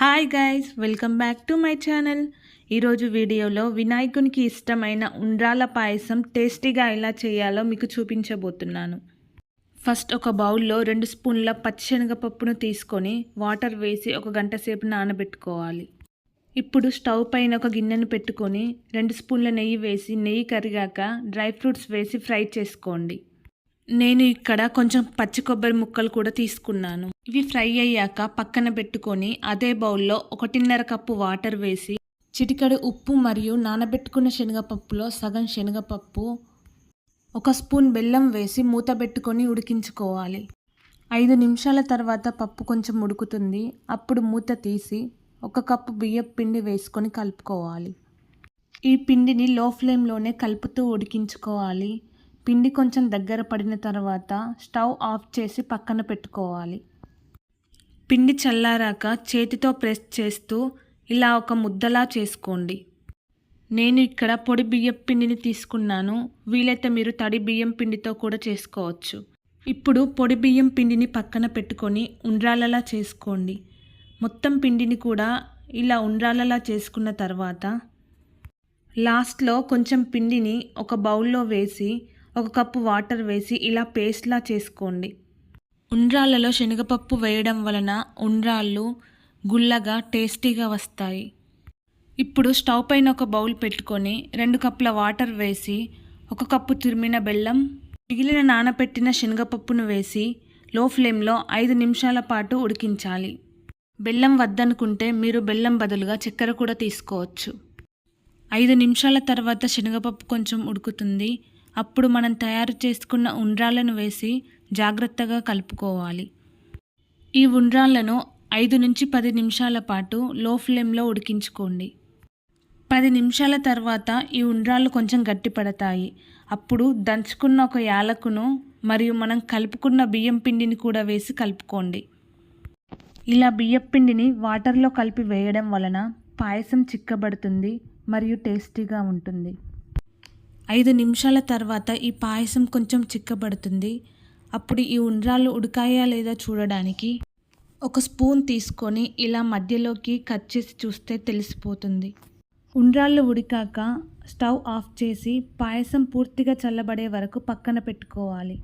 Hi guys welcome back to my channel ఈరోజు వీడియోలో వినాయకునికి ఇష్టమైన ఉండ్రాల పాయసం టేస్టీగా ఎలా చేయాలో మీకు చూపించబోతున్నాను. ఫస్ట్ ఒక బౌల్లో రెండు స్పూన్ల పచ్చిశనగపప్పును తీసుకొని వాటర్ వేసి ఒక గంట సేపు నానబెట్టుకోవాలి. ఇప్పుడు స్టవ్ పైన ఒక గిన్నెను పెట్టుకొని రెండు స్పూన్ల నెయ్యి వేసి నెయ్యి కరిగాక డ్రై ఫ్రూట్స్ వేసి ఫ్రై చేసుకోండి. నేను ఇక్కడ కొంచెం పచ్చి కొబ్బరి ముక్కలు కూడా తీసుకున్నాను. ఇవి ఫ్రై అయ్యాక పక్కన పెట్టుకొని అదే బౌల్లో ఒకటిన్నర కప్పు వాటర్ వేసి చిటికెడు ఉప్పు మరియు నానబెట్టుకున్న శనగపప్పులో సగం శనగపప్పు ఒక స్పూన్ బెల్లం వేసి మూత పెట్టుకొని ఉడికించుకోవాలి. ఐదు నిమిషాల తర్వాత పప్పు కొంచెం ఉడుకుతుంది. అప్పుడు మూత తీసి ఒక కప్పు బియ్యపు పిండి వేసుకొని కలుపుకోవాలి. ఈ పిండిని లో ఫ్లేమ్లోనే కలుపుతూ ఉడికించుకోవాలి. పిండి కొంచెం దగ్గర పడిన తర్వాత స్టవ్ ఆఫ్ చేసి పక్కన పెట్టుకోవాలి. పిండి చల్లారాక చేతితో ప్రెస్ చేస్తూ ఇలా ఒక ముద్దలా చేసుకోండి. నేను ఇక్కడ పొడి బియ్యం పిండిని తీసుకున్నాను. వీలైతే మీరు తడి బియ్యం పిండితో కూడా చేసుకోవచ్చు. ఇప్పుడు పొడి బియ్యం పిండిని పక్కన పెట్టుకొని ఉండ్రాలలా చేసుకోండి. మొత్తం పిండిని కూడా ఇలా ఉండ్రాలలా చేసుకున్న తర్వాత లాస్ట్లో కొంచెం పిండిని ఒక బౌల్లో వేసి ఒక కప్పు వాటర్ వేసి ఇలా పేస్ట్లా చేసుకోండి. ఉండ్రాళ్ళలో శనగపప్పు వేయడం వలన ఉండ్రాళ్ళు గుల్లగా టేస్టీగా వస్తాయి. ఇప్పుడు స్టవ్ పైన ఒక బౌల్ పెట్టుకొని రెండు కప్పుల వాటర్ వేసి ఒక కప్పు తురిమిన బెల్లం మిగిలిన నానబెట్టిన శనగపప్పును వేసి లో ఫ్లేమ్లో ఐదు నిమిషాల పాటు ఉడికించాలి. బెల్లం వద్దనుకుంటే మీరు బెల్లం బదులుగా చక్కెర కూడా తీసుకోవచ్చు. ఐదు నిమిషాల తర్వాత శనగపప్పు కొంచెం ఉడుకుతుంది. అప్పుడు మనం తయారు చేసుకున్న ఉండ్రాలను వేసి జాగ్రత్తగా కలుపుకోవాలి. ఈ ఉండ్రాలను ఐదు నుంచి పది నిమిషాల పాటు లో ఫ్లేమ్లో ఉడికించుకోండి. పది నిమిషాల తర్వాత ఈ ఉండ్రాలు కొంచెం గట్టిపడతాయి. అప్పుడు దంచుకున్న ఒక యాలకును మరియు మనం కలుపుకున్న బియ్యం పిండిని కూడా వేసి కలుపుకోండి. ఇలా బియ్యం పిండిని వాటర్లో కలిపి వేయడం వలన పాయసం చిక్కబడుతుంది మరియు టేస్టీగా ఉంటుంది. ఐదు నిమిషాల తర్వాత ఈ పాయసం కొంచెం చిక్కబడుతుంది. అప్పుడు ఈ ఉండ్రాళ్ళు ఉడికాయా లేదా చూడడానికి? ఒక స్పూన్ తీసుకొని ఇలా మధ్యలోకి కట్ చేసి చూస్తే తెలిసిపోతుంది. ఉండ్రాళ్ళు ఉడికాక స్టవ్ ఆఫ్ చేసి పాయసం పూర్తిగా చల్లబడే వరకు పక్కన పెట్టుకోవాలి.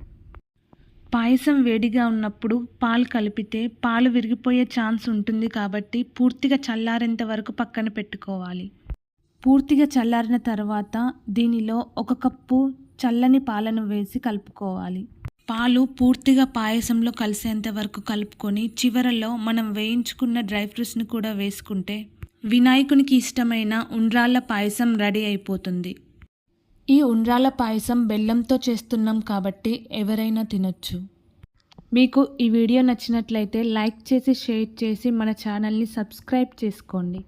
పాయసం వేడిగా ఉన్నప్పుడు పాలు కలిపితే పాలు విరిగిపోయే ఛాన్స్ ఉంటుంది కాబట్టి పూర్తిగా చల్లారేంత వరకు పక్కన పెట్టుకోవాలి. పూర్తిగా చల్లారిన తర్వాత దీనిలో ఒక కప్పు చల్లని పాలను వేసి కలుపుకోవాలి. పాలు పూర్తిగా పాయసంలో కలిసేంత వరకు కలుపుకొని చివరలో మనం వేయించుకున్న డ్రై ఫ్రూట్స్ని కూడా వేసుకుంటే వినాయకునికి ఇష్టమైన ఉండ్రాళ్ళ పాయసం రెడీ అయిపోతుంది. ఈ ఉండ్రాళ్ళ పాయసం బెల్లంతో చేస్తున్నాం కాబట్టి ఎవరైనా తినొచ్చు. మీకు ఈ వీడియో నచ్చినట్లయితే లైక్ చేసి షేర్ చేసి మన ఛానల్ని సబ్స్క్రైబ్ చేసుకోండి.